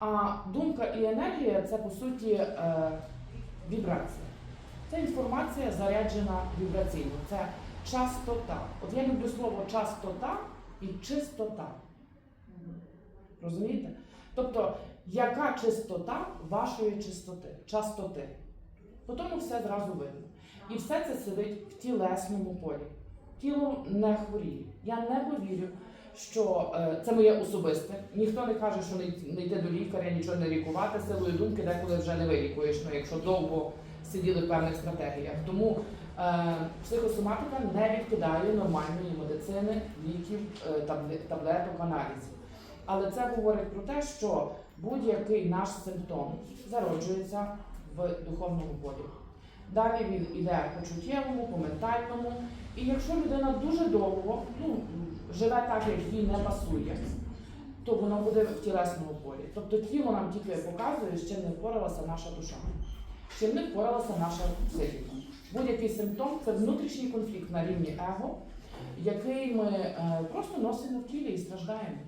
А думка і енергія це по суті е, вібрація. Це інформація заряджена вібраційно. Це частота. От я люблю слово частота і чистота. Розумієте? Тобто, яка чистота вашої чистоти, частоти? По тому все зразу видно. І все це сидить в тілесному полі. Тіло не хворіє. Я не повірю, що е, це моє особисте. Ніхто не каже, що не, йти- до лікаря, нічого не лікувати. Силою думки деколи вже не вилікуєш, ну, якщо довго сиділи в певних стратегіях. Тому е, психосоматика не відкидає нормальної медицини, ліків, е, таблеток, аналізів. Але це говорить про те, що будь-який наш симптом зароджується в духовному полі. Далі він іде по чуттєвому, по ментальному. І якщо людина дуже довго ну, живе так, як їй не пасує, то воно буде в тілесному полі. Тобто тіло нам тільки показує, з чим не впоралася наша душа, з чим не впоралася наша психіка. Будь-який симптом це внутрішній конфлікт на рівні его, який ми е, просто носимо в тілі і страждаємо.